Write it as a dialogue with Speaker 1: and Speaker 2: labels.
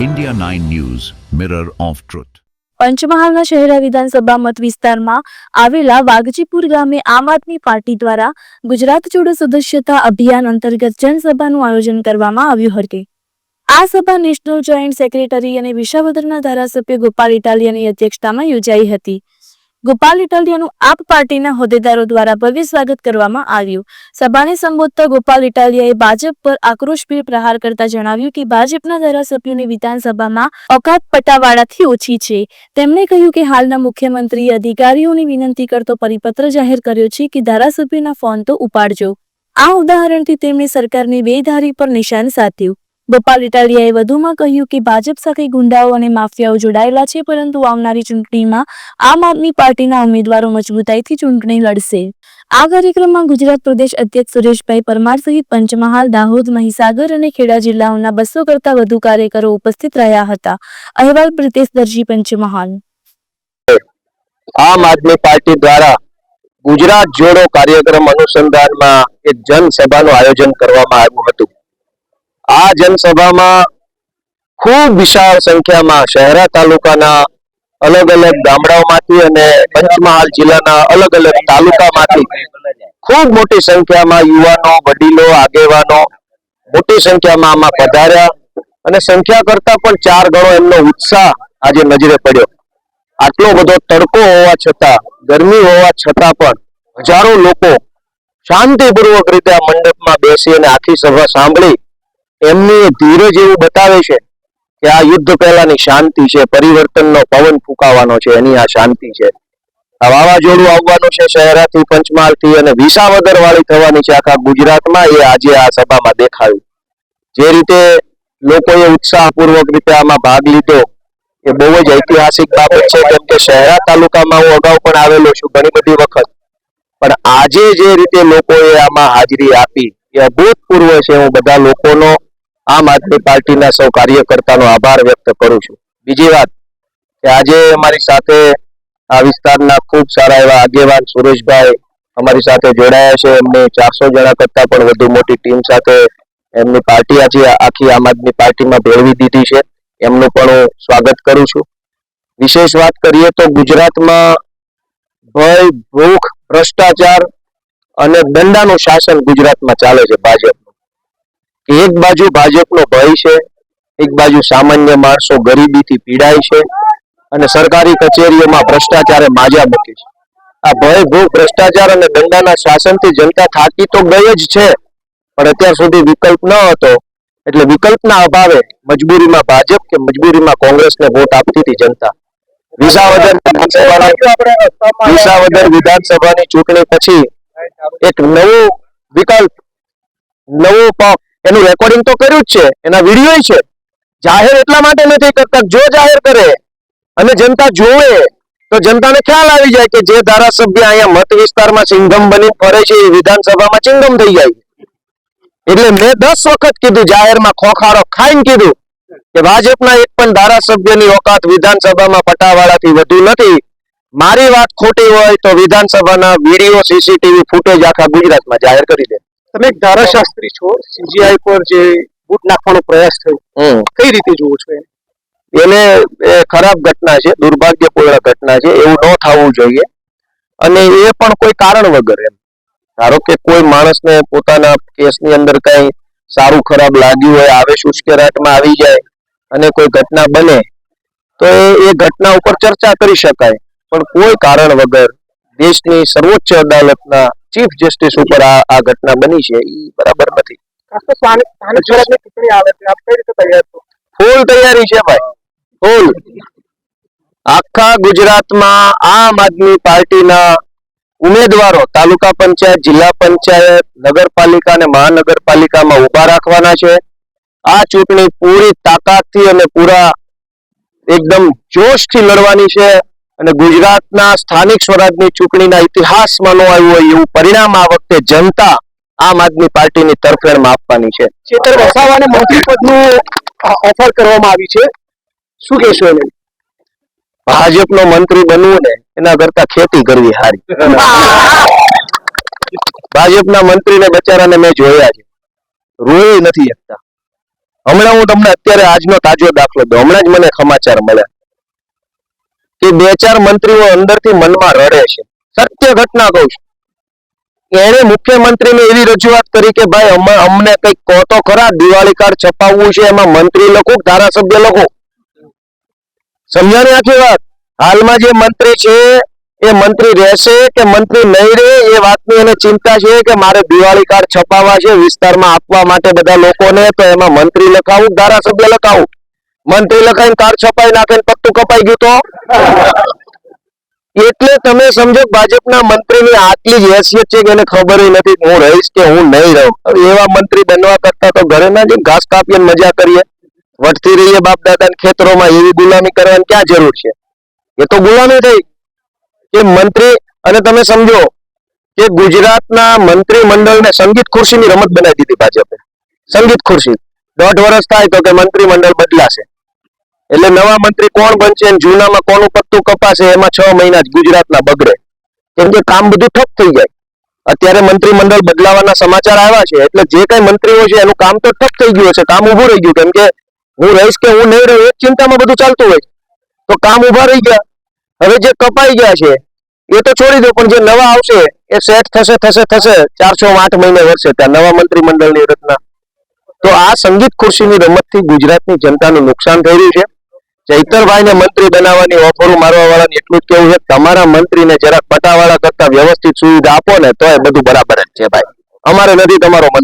Speaker 1: India 9 News, Mirror of Truth.
Speaker 2: પંચમહાલના શહેરા વિધાનસભા મત વિસ્તારમાં આવેલા વાઘજીપુર ગામે આમ આદમી પાર્ટી દ્વારા ગુજરાત જોડો સદસ્યતા અભિયાન અંતર્ગત જનસભાનું આયોજન કરવામાં આવ્યું હતું આ સભા નેશનલ જોઈન્ટ સેક્રેટરી અને વિશાવદરના ધારાસભ્ય ગોપાલ ઇટાલિયાની અધ્યક્ષતામાં યોજાઈ હતી ગોપાલ ઇટાલિયાનું આપ પાર્ટીના હોદ્દેદારો દ્વારા ભવ્ય સ્વાગત કરવામાં આવ્યું. સભાને સંબોધતા ગોપાલ ઇટાલિયાએ ભાજપ પર આક્રોશભેર પ્રહાર કરતા જણાવ્યું કે ભાજપના ધારાસભ્યોની વિધાનસભામાં ઓકાત પટાવાળાથી ઓછી છે. તેમણે કહ્યું કે હાલના મુખ્યમંત્રીએ અધિકારીઓની વિનંતી કરતો પરિપત્ર જાહેર કર્યો છે કે ધારાસભ્યના ફોન તો ઉપાડજો. આ ઉદાહરણથી તેમણે સરકારની બેધારી પર નિશાન સાધ્યું. ગોપાલ ઇટાલિયાએ વધુમાં કહ્યું કે ભાજપ સાથે ગુંડાઓ અને માફિયાઓ જોડાયેલા છે, પરંતુ આવનારી ચૂંટણીમાં આમ આદમી પાર્ટીના ઉમેદવારો મજબૂતાઈથી ચૂંટણી લડશે. આ કાર્યક્રમમાં ગુજરાત પ્રદેશ અધ્યક્ષ સુરેશભાઈ પરમાર સહિત પંચમહાલ, દાહોદ, મહીસાગર અને ખેડા જિલ્લાઓના બસો કરતા વધુ કાર્યકરો ઉપસ્થિત રહ્યા હતા. અહેવાલ પ્રિતેશ દરજી, પંચમહાલ.
Speaker 3: આમ આદમી પાર્ટી દ્વારા ગુજરાત જોડો કાર્યક્રમ અનુસંધાનમાં એક જનસભાનું આયોજન કરવામાં આવ્યું હતું. આ જનસભામાં ખૂબ વિશાળ સંખ્યામાં શહેરા તાલુકાના અલગ અલગ ગામડાઓમાંથી અને પંચમહાલ જિલ્લાના અલગ અલગ તાલુકામાંથી ખૂબ મોટી સંખ્યામાં યુવાનો, વડીલો, આગેવાનો મોટી સંખ્યામાં આમાં પધાર્યા અને સંખ્યા કરતા પણ ચાર ગણો એમનો ઉત્સાહ આજે નજરે પડ્યો. આટલો બધો તડકો હોવા છતાં, ગરમી હોવા છતાં પણ હજારો લોકો શાંતિપૂર્વક રીતે આ મંડપમાં બેસી અને આખી સભા સાંભળી એમની ધીરજ એવું બતાવે છે કે આ યુદ્ધ પહેલાની શાંતિ છે, પરિવર્તનનો પવન ફૂંકાવાનો છે, એની આ શાંતિ છે. આ વાવાઝોડું આવવાનું છે શહેરાથી, પંચમહાલથી અને વિસાવદર વાળી થવાની છે આખા ગુજરાતમાં, એ આજે આ સભામાં દેખાયું. જે રીતે લોકોએ ઉત્સાહપૂર્વક રીતે આમાં ભાગ લીધો, એ બહુ જ ઐતિહાસિક બાબત છે. કેમ કે શહેરા તાલુકામાં હું અગાઉ પણ આવેલો છું ઘણી બધી વખત. પણ આજે જે રીતે લોકોએ આમાં હાજરી આપી, એ અભૂતપૂર્વ છે. હું બધા લોકોનો આમ આદમી પાર્ટીના સૌ કાર્યકર્તાનો આભાર વ્યક્ત કરું છું. બીજી વાત કે આજે અમારી સાથે આ વિસ્તારના ખૂબ સારા એવા આગેવાન સુરેશભાઈ અમારી સાથે જોડાયા છે. એમની ચારસો જણા કરતા પણ વધુ મોટી ટીમ સાથે એમની પાર્ટી આજે આખી આમ આદમી પાર્ટીમાં ભેળવી દીધી છે. એમનું પણ હું સ્વાગત કરું છું. વિશેષ વાત કરીએ તો ગુજરાતમાં ભય, ભૂખ, ભ્રષ્ટાચાર અને દંડાનું શાસન ગુજરાતમાં ચાલે છે ભાજપનું કે એક બાજુ ભાજપનો ભય છે, એક બાજુ સામાન્ય માણસો ગરીબીથી પીડાય છે અને સરકારી કચેરીઓમાં ભ્રષ્ટાચારે માજા મૂકી છે. આ ભય ભૂખ ભ્રષ્ટાચાર અને દંડાના શાસનથી જનતા થાકી તો ગઈ જ છે, પણ અત્યાર સુધી વિકલ્પ ન હતો. એટલે વિકલ્પના અભાવે મજબૂરીમાં ભાજપ કે મજબૂરીમાં કોંગ્રેસને વોટ આપતી હતી જનતા. વિસાવદર વિસાવદર વિધાનસભાની ચૂંટણી પછી એક નવું વિકલ્પ, નવું પક્ષ એનું રેકોર્ડિંગ તો કર્યું જ છે, એના વીડિયો છે. જાહેર એટલા માટે નથી કરતા જો જાહેર કરે અને જનતા જોવે, તો જનતાને ખ્યાલ આવી જાય કે જે ધારાસભ્ય અહીંયા મત વિસ્તારમાં ચિંગમ બની ફરે છે, એ વિધાનસભામાં ચિંગમ થઈ જાય એટલે મેં દસ વખત કીધું, જાહેરમાં ખોખારો ખાઈને કીધું કે ભાજપના એક પણ ધારાસભ્યની ઓકાત વિધાનસભામાં પટાવાળાથી વધુ નથી. મારી વાત ખોટી હોય તો વિધાનસભાના વીડિયો સીસીટીવી ફૂટેજ આખા ગુજરાતમાં જાહેર કરી દે.
Speaker 4: તમે એક ધારાશાસ્ત્રી છો સીજીઆઈ પર જે બૂટ નાખવાનો પ્રયાસ થયો કઈ રીતે જુઓ છો એને?
Speaker 3: એને એ ખરાબ ઘટના છે દુર્ભાગ્યપૂર્ણ ઘટના છે એવું ન થવું જોઈએ. અને એ પણ કોઈ કારણ વગર એમ. ધારો કે કોઈ માણસને પોતાના કેસની અંદર કઈ સારું ખરાબ લાગ્યું હોય આવેશ ઉશ્કેરાટમાં આવી જાય અને કોઈ ઘટના બને તો એ ઘટના ઉપર ચર્ચા કરી શકાય. પણ કોઈ કારણ વગર દેશની સર્વોચ્ચ અદાલતના ચીફ જસ્ટિસ ઉપર આ આ ઘટના બની છે એ બરાબર નથી. ફૂલ તૈયારી છે ભાઈ ફૂલ. આખા ગુજરાતમાં આમ આદમી પાર્ટીના ઉમેદવારો તાલુકા પંચાયત જિલ્લા પંચાયત નગરપાલિકા અને મહાનગરપાલિકામાં ઊભા રાખવાના છે. આ ચૂંટણી પૂરી તાકાતથી અને પૂરા એકદમ જોશથી લડવાની છે. અને ગુજરાતના સ્થાનિક સ્વરાજની ચૂંટણીના ઇતિહાસમાં ન આવ્યું હોય એવું પરિણામ આ વખતે જનતા આમ આદમી પાર્ટીની તરફેણમાં આપવાની છે.
Speaker 4: ચેતર વસાવાને મંત્રી પદનું ઓફર કરવામાં આવી છે. શું કહેશો એને?
Speaker 3: ભાજપનો મંત્રી બનવું ને એના કરતા ખેતી કરવી સારી ભાજપના મંત્રીને બચારાને મેં જોયા છે. રોય નથી શકતા. હમણાં હું તમને અત્યારે આજનો તાજો દાખલો દઉં. હમણાં જ મને સમાચાર મળ્યા. કે બે ચાર મંત્રીઓ અંદરથી મનમાં રડે છે. સત્ય ઘટના કહું છું. એને મુખ્યમંત્રીને એવી રજૂઆત કરી કે ભાઈ અમને કંઈક કહો તો ખરા, દિવાળી કાર્ડ છપાવવું છે, એમાં મંત્રી લખો ધારાસભ્ય લખો. સમજાણી આખી વાત? હાલમાં જે મંત્રી છે, એ મંત્રી રહેશે કે મંત્રી નહીં રહે, એ વાતની એને ચિંતા છે કે મારે દિવાળી કાર્ડ છપાવવા છે, વિસ્તારમાં આપવા માટે બધા લોકોને, તો એમાં મંત્રી લખાવું ધારાસભ્ય લખાવું? મંત્રી લખાઈને કાર છપાઈ નાખે પત્તું કપાઈ ગયું તો? એટલે તમે સમજો ભાજપના મંત્રીની આટલી જ હેસિયત છે કે એને ખબર નથી હું રહીશ કે હું નહીં રહું. એવા મંત્રી બનવા કરતા તો ઘરે ના જઈને ઘાસ કાપીએ મજા કરીએ. વટતી રહીએ બાપ દાદા ખેતરોમાં એવી ગુલામી કરવાની ક્યાં જરૂર છે? એ તો ગુલામી થઈ. કે મંત્રી, અને તમે સમજો કે ગુજરાતના મંત્રી મંડળને સંગીત ખુરશીની રમત બનાવી દીધી ભાજપે. સંગીત ખુરશી. દોઢ વર્ષ થાય તો કે મંત્રી મંડળ બદલાશે. એટલે નવા મંત્રી કોણ બનશે અને જૂનામાં કોનું પત્તું કપાશે એમાં છ મહિના જ ગુજરાતના બગડે. કેમ કે કામ બધું ઠપ થઈ જાય. અત્યારે મંત્રી મંડળ બદલાવાના સમાચાર આવ્યા છે, એટલે જે કઈ મંત્રીઓ છે એનું કામ તો ઠપ થઈ ગયું છે કામ ઊભું રહી ગયું, કેમ કે હું રહીશ કે હું નહીં રહું એ ચિંતામાં બધું ચાલતું હોય તો કામ ઊભા રહી ગયા. હવે જે કપાઈ ગયા છે, એ તો છોડી દો, પણ જે નવા આવશે, એ સેટ થશે થશે થશે ચારસો આઠ મહિને વર્ષે ત્યાં નવા મંત્રી મંડળની રચના. તો આ સંગીત ખુરશીની રમતથી ગુજરાતની જનતાનું નુકસાન થઈ રહ્યું છે. ચૈતરભાઈને મંત્રી બનાવવાની ઓફરો મારવા વાળાને એટલું જ કેવું છે, તમારા મંત્રીને જરાક પટાવાળા કરતા વ્યવસ્થિત સુવિધા આપો ને, તો એ બધું બરાબર જ છે ભાઈ. અમારે નથી, તમારો મંત્રી